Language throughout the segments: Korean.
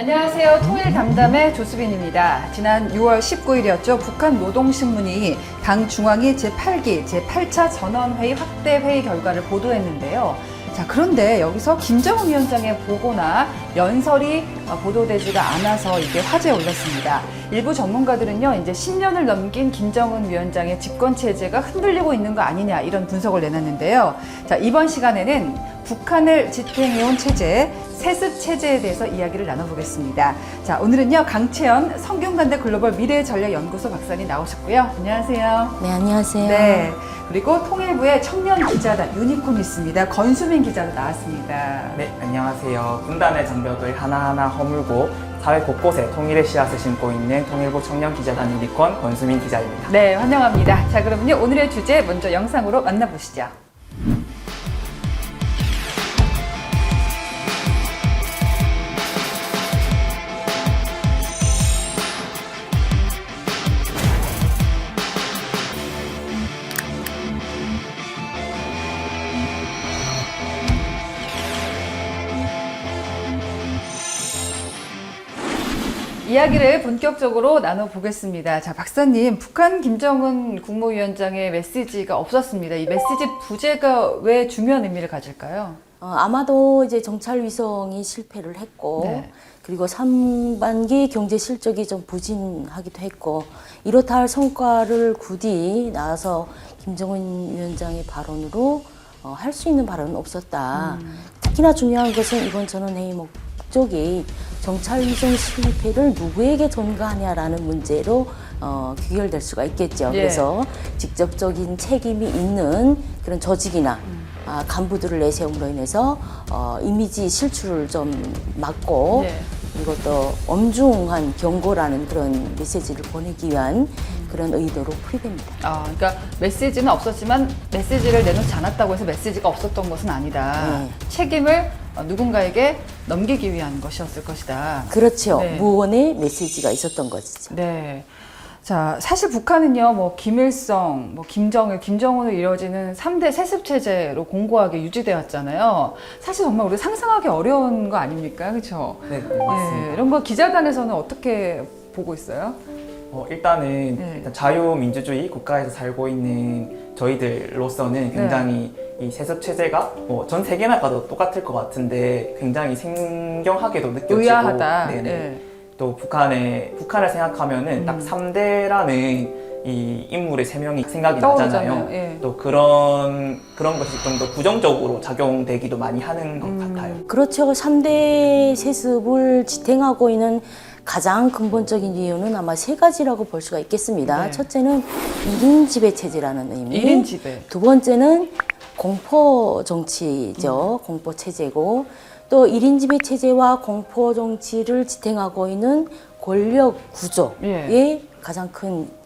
안녕하세요. 통일 담담의 조수빈입니다. 지난 6월 19일이었죠. 북한 노동신문이 당 중앙위 제8기 제8차 전원회의 확대 회의 결과를 보도했는데요. 자, 그런데 여기서 김정은 위원장의 보고나 연설이 어, 보도되지가 않아서 이게 화제에 올랐습니다. 일부 전문가들은요, 이제 10년을 넘긴 김정은 위원장의 집권 체제가 흔들리고 있는 거 아니냐 이런 분석을 내놨는데요. 자, 이번 시간에는 북한을 지탱해온 체제, 세습 체제에 대해서 이야기를 나눠보겠습니다. 자, 오늘은요, 강채연 성균관대 글로벌 미래 전략 연구소 박사님 나오셨고요. 안녕하세요. 네, 안녕하세요. 네. 그리고 통일부의 청년 기자단 유니콘 있습니다. 건수민 기자도 나왔습니다. 네, 안녕하세요. 분단의 장벽을 하나하나 허물고 사회 곳곳에 통일의 씨앗을 심고 있는 통일부 청년 기자단 유니콘 권수민 기자입니다. 네, 환영합니다. 자, 그러면요, 오늘의 주제 먼저 영상으로 만나보시죠. 이야기를 본격적으로 나눠보겠습니다. 자, 박사님, 북한 김정은 국무위원장의 메시지가 없었습니다. 이 메시지 부재가 왜 중요한 의미를 가질까요? 어, 아마도 이제 정찰 위성이 실패를 했고, 네. 그리고 상반기 경제 실적이 좀 부진하기도 했고, 이렇다 할 성과를 굳이 나와서 김정은 위원장의 발언으로 어, 할 수 있는 발언은 없었다. 특히나 중요한 것은 이번 전원회의 목적이 정찰 위성 실패를 누구에게 전가하냐라는 문제로 어, 귀결될 수가 있겠죠. 예. 그래서 직접적인 책임이 있는 그런 조직이나 아, 간부들을 내세움으로 인해서 어, 이미지 실추를 좀 막고 예. 또 엄중한 경고라는 그런 메시지를 보내기 위한 그런 의도로 풀이됩니다. 아, 그러니까 메시지는 없었지만 메시지를 내놓지 않았다고 해서 메시지가 없었던 것은 아니다. 네. 책임을 어, 누군가에게 넘기기 위한 것이었을 것이다. 그렇죠. 네. 무언의 메시지가 있었던 것이죠. 네. 자, 사실 북한은요, 뭐, 김일성, 뭐, 김정일, 김정은으로 이루어지는 3대 세습 체제로 공고하게 유지되었잖아요. 사실 정말 우리 상상하기 어려운 거 아닙니까? 그렇죠? 네, 네, 맞습니다. 예, 이런 거 기자단에서는 어떻게 보고 있어요? 어, 일단은 네. 일단 자유민주주의 국가에서 살고 있는 저희들로서는 굉장히 이 세습 체제가 뭐 전 세계나 가도 똑같을 것 같은데 굉장히 생경하게도 느껴지고 의아하다. 네네. 예. 또 북한의 북한을 생각하면은 음. 딱 3대라는 이 인물의 세 명이 생각이 떠오르잖아요. 나잖아요. 예. 또 그런 그런 것이 좀 더 부정적으로 작용되기도 많이 하는 것 음. 같아요. 그렇죠. 3대 세습을 지탱하고 있는 가장 근본적인 이유는 아마 세 가지라고 볼 수가 있겠습니다. 네. 첫째는 1인 지배 체제라는 의미. 1인 지배. 두 번째는 공포 정치죠. 공포 체제고 또 1인 지배 체제와 공포 정치를 지탱하고 있는 권력 구조에 예. 가장 큰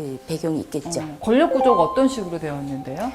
그 배경이 있겠죠. 어, 권력 구조가 어떤 식으로 되어 있는데요?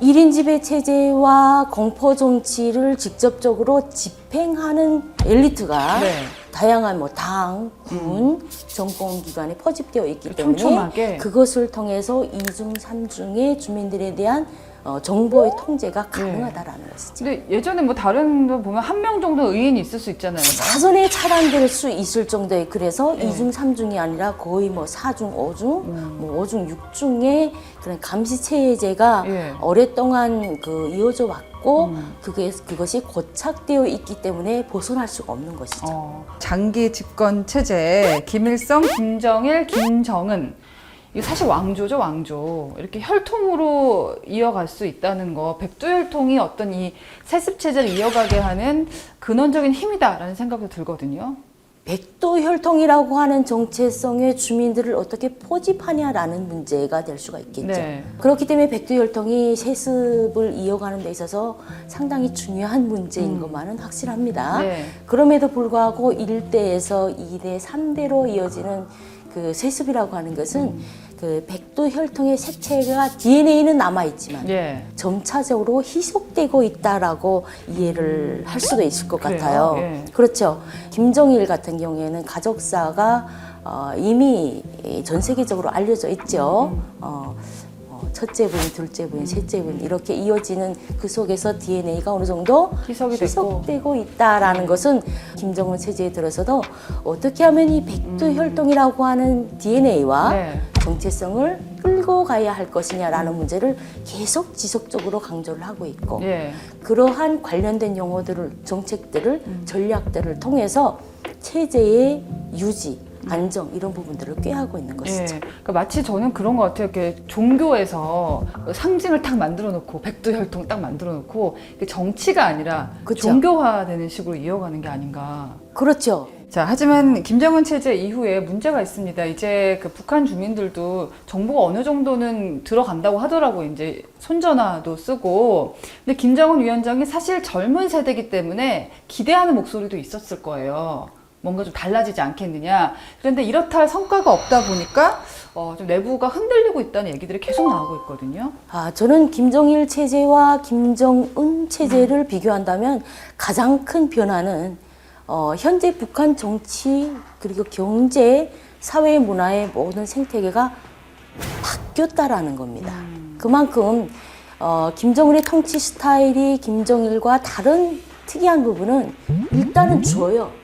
1인 지배 체제와 공포 정치를 직접적으로 집행하는 엘리트가 네. 다양한 뭐 당, 군, 정권 기관에 포집되어 있기 때문에 촘촘하게. 그것을 통해서 이중 삼중의 주민들에 대한 어, 정보의 통제가 가능하다라는 것이죠. 근데 예전에 뭐 다른 거 보면 한 명 정도 의인이 있을 수 있잖아요. 사전에 차단될 수 있을 정도의 그래서 네. 이중삼중이 아니라 거의 뭐 사중오중 뭐 오중육중의 그런 감시 체제가 예. 오랫동안 그 이어져 왔고 음. 그게 그것이 고착되어 있기 때문에 벗어날 수가 없는 것이죠. 어, 장기 집권 체제 김일성, 김정일, 김정은 이거 사실 왕조죠 왕조 이렇게 혈통으로 이어갈 수 있다는 거 백두혈통이 어떤 이 세습 체제를 이어가게 하는 근원적인 힘이다라는 생각도 들거든요. 백도 혈통이라고 하는 정체성의 주민들을 어떻게 포집하냐라는 문제가 될 수가 있겠죠. 네. 그렇기 때문에 백도 혈통이 세습을 이어가는 데 있어서 상당히 중요한 문제인 것만은 확실합니다. 네. 그럼에도 불구하고 1대에서 2대, 3대로 이어지는 그 세습이라고 하는 것은 그 백도 혈통의 색채가 DNA는 남아 있지만 예. 점차적으로 희석되고 있다라고 이해를 할 수도 있을 것 그래요? 같아요. 예. 그렇죠. 김정일 같은 경우에는 가족사가 어, 이미 전 세계적으로 알려져 있죠. 어, 어, 첫째 부인, 둘째 부인, 셋째 부인 이렇게 이어지는 그 속에서 DNA가 어느 정도 희석이 됐고. 희석되고 있다라는 것은 김정은 체제에 들어서도 어떻게 하면 이 백두혈통이라고 하는 DNA와 네. 정체성을 끌고 가야 할 것이냐라는 문제를 계속 지속적으로 강조를 하고 있고 예. 그러한 관련된 용어들을 정책들을 전략들을 통해서 체제의 유지, 안정 이런 부분들을 꾀하고 있는 예. 것이죠. 그러니까 마치 저는 그런 것 같아요. 이렇게 종교에서 상징을 딱 만들어 놓고 백두혈통 딱 만들어 놓고 이게 정치가 아니라 그쵸. 종교화되는 식으로 이어가는 게 아닌가. 그렇죠. 자, 하지만 김정은 체제 이후에 문제가 있습니다. 이제 그 북한 주민들도 정보가 어느 정도는 들어간다고 하더라고. 이제 손전화도 쓰고. 근데 김정은 위원장이 사실 젊은 세대이기 때문에 기대하는 목소리도 있었을 거예요. 뭔가 좀 달라지지 않겠느냐. 그런데 이렇다 할 성과가 없다 보니까 어, 좀 내부가 흔들리고 있다는 얘기들이 계속 나오고 있거든요. 아, 저는 김정일 체제와 김정은 체제를 비교한다면 가장 큰 변화는 어, 현재 북한 정치 그리고 경제, 사회, 문화의 모든 생태계가 바뀌었다라는 겁니다. 그만큼 어, 김정은의 통치 스타일이 김정일과 다른 특이한 부분은 일단은 줘요.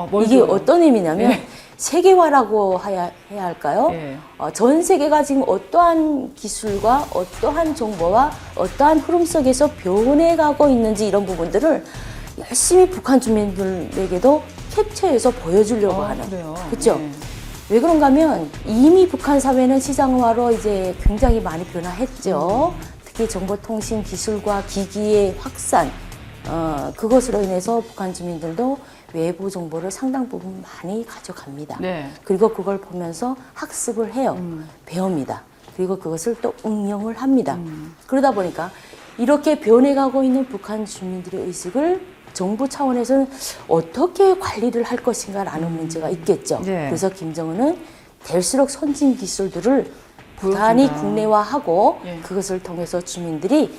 어, 뭘 이게 줘요? 어떤 의미냐면 네. 세계화라고 해야, 해야 할까요? 예. 어, 전 세계가 지금 어떠한 기술과 어떠한 정보와 어떠한 흐름 속에서 변해가고 있는지 이런 부분들을 열심히 북한 주민들에게도 캡처해서 보여주려고 아, 하는. 그래요. 그쵸? 네. 왜 그런가 하면 이미 북한 사회는 시장화로 이제 굉장히 많이 변화했죠. 특히 정보통신 기술과 기기의 확산, 어, 그것으로 인해서 북한 주민들도 외부 정보를 상당 부분 많이 가져갑니다. 네. 그리고 그걸 보면서 학습을 해요. 음. 배웁니다. 그리고 그것을 또 응용을 합니다. 그러다 보니까 이렇게 변해가고 있는 북한 주민들의 의식을 정부 차원에서는 어떻게 관리를 할 것인가라는 문제가 있겠죠. 네. 그래서 김정은은 될수록 선진 기술들을 부단히. 국내화하고 예. 그것을 통해서 주민들이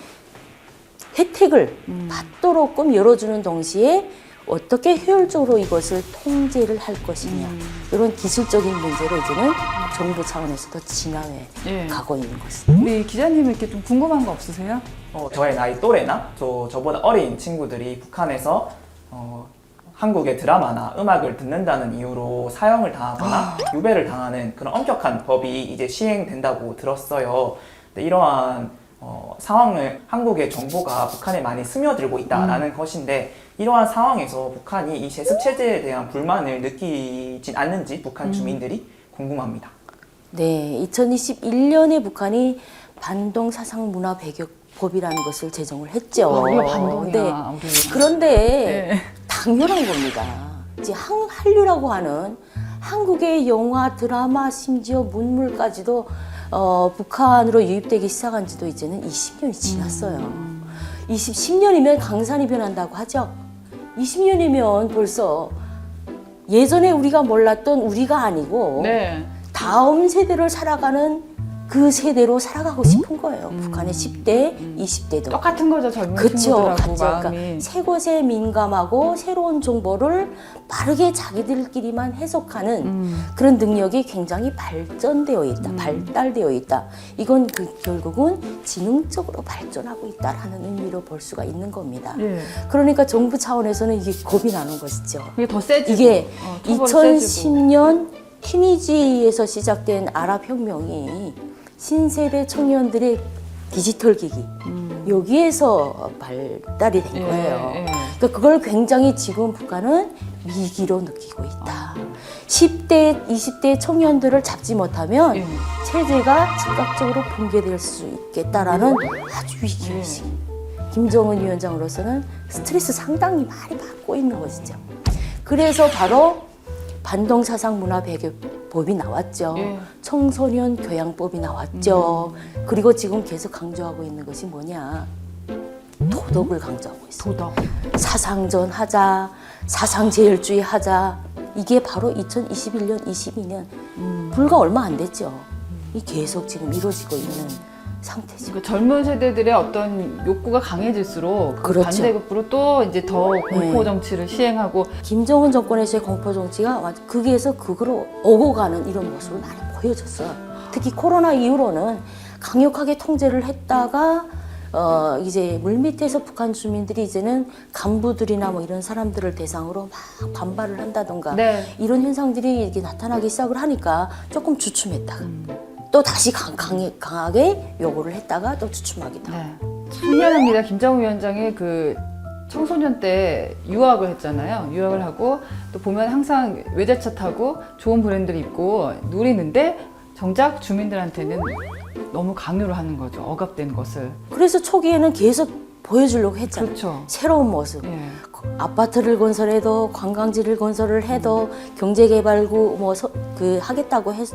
혜택을 음. 받도록 끔 열어주는 동시에 어떻게 효율적으로 이것을 통제를 할 것이냐 음. 이런 기술적인 문제로 이제는 정부 차원에서도 진화해 예. 가고 있는 것입니다. 우리 기자님 이렇게 좀 궁금한 거 없으세요? 어, 저의 나이 또래나 저, 저보다 어린 친구들이 북한에서 어, 한국의 드라마나 음악을 듣는다는 이유로 사형을 당하거나 유배를 당하는 그런 엄격한 법이 이제 시행된다고 들었어요. 근데 이러한 어, 상황을 한국의 정보가 북한에 많이 스며들고 있다라는 것인데 이러한 상황에서 북한이 이 세습 체제에 대한 불만을 느끼진 않는지 북한 주민들이 궁금합니다. 네, 2021년에 북한이 반동 사상 문화 배격 법이라는 것을 제정을 했죠. 아, 우리가 반동이야. 네. 우리. 그런데 네. 당연한 겁니다. 이제 한, 한류라고 하는 한국의 영화, 드라마, 심지어 문물까지도 어, 북한으로 유입되기 시작한 지도 이제는 20년이 지났어요. 20, 10년이면 강산이 변한다고 하죠. 20년이면 벌써 예전에 우리가 몰랐던 우리가 아니고 네. 다음 세대를 살아가는 그 세대로 살아가고 싶은 거예요. 북한의 10대, 20대도. 똑같은 거죠 젊은 그렇죠. 친구들하고 같죠. 마음이. 그러니까 새 곳에 민감하고 새로운 정보를 빠르게 자기들끼리만 해석하는 음. 그런 능력이 굉장히 발전되어 있다, 발달되어 있다. 이건 그 결국은 지능적으로 발전하고 있다라는 의미로 볼 수가 있는 겁니다. 예. 그러니까 정부 차원에서는 이게 겁이 나는 것이죠. 이게 더 세지고. 이게 어, 처벌이 세지고. 2010년 튀니지에서 시작된 아랍 혁명이 신세대 청년들의 디지털 기기 여기에서 발달이 된 예, 거예요. 예. 그러니까 그걸 굉장히 지금 북한은 위기로 느끼고 있다. 10대, 20대 청년들을 잡지 못하면 예. 체제가 즉각적으로 붕괴될 수 있겠다라는 아주 위기의식. 김정은 위원장으로서는 스트레스 상당히 많이 받고 있는 것이죠. 그래서 바로 반동사상 문화 배교 법이 나왔죠. 예. 청소년 교양법이 나왔죠. 그리고 지금 계속 강조하고 있는 것이 뭐냐? 도덕을 강조하고 있어요. 도덕. 사상전 하자, 사상제일주의 하자. 이게 바로 2021년, 22년 불과 얼마 안 됐죠. 이 계속 지금 이루어지고 있는 상태죠. 그러니까 젊은 세대들의 어떤 욕구가 강해질수록 그 그렇죠. 반대급부로 또 이제 더 공포 네. 정치를 시행하고 김정은 정권에서의 공포 정치가 거기에서 극으로 오고 가는 이런 모습을 많이 보여줬어요. 특히 코로나 이후로는 강력하게 통제를 했다가 어 이제 물밑에서 북한 주민들이 이제는 간부들이나 뭐 이런 사람들을 대상으로 막 반발을 한다던가 네. 이런 현상들이 이렇게 나타나기 시작을 하니까 조금 주춤했다가 또 다시 강, 강해, 강하게 요구를 했다가 또 주춤하기도 하고 네. 참 미안합니다. 김정우 위원장이 그 청소년 때 유학을 했잖아요. 유학을 하고 또 보면 항상 외제차 타고 좋은 브랜드를 입고 누리는데 정작 주민들한테는 너무 강요를 하는 거죠. 억압된 것을. 그래서 초기에는 계속 보여주려고 했잖아요. 그렇죠. 새로운 모습. 예. 아파트를 건설해도 관광지를 건설을 해도 경제개발구 뭐그 하겠다고 했,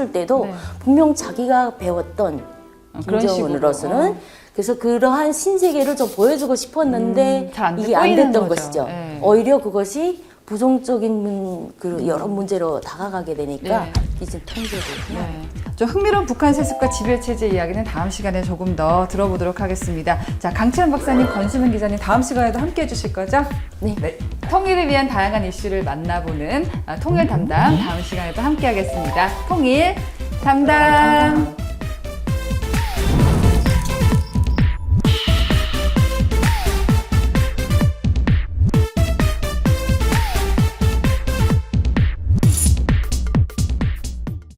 을 때도 네. 분명 자기가 배웠던 김정은으로서는 식으로. 어. 그래서 그러한 신세계를 좀 보여주고 싶었는데 음, 잘안 이게 안 됐던 거죠. 것이죠. 네. 오히려 그것이 부정적인 문- 그 여러 문제로 다가가게 되니까 네. 이제 통제되고 네. 좀 흥미로운 북한 세습과 지배 체제 이야기는 다음 시간에 조금 더 들어보도록 하겠습니다. 자, 강채연 박사님, 권수민 기자님 다음 시간에도 함께 해주실 거죠? 네. 네. 통일을 위한 다양한 이슈를 만나보는 아, 통일 담당 다음 시간에도 함께 하겠습니다. 통일 담당.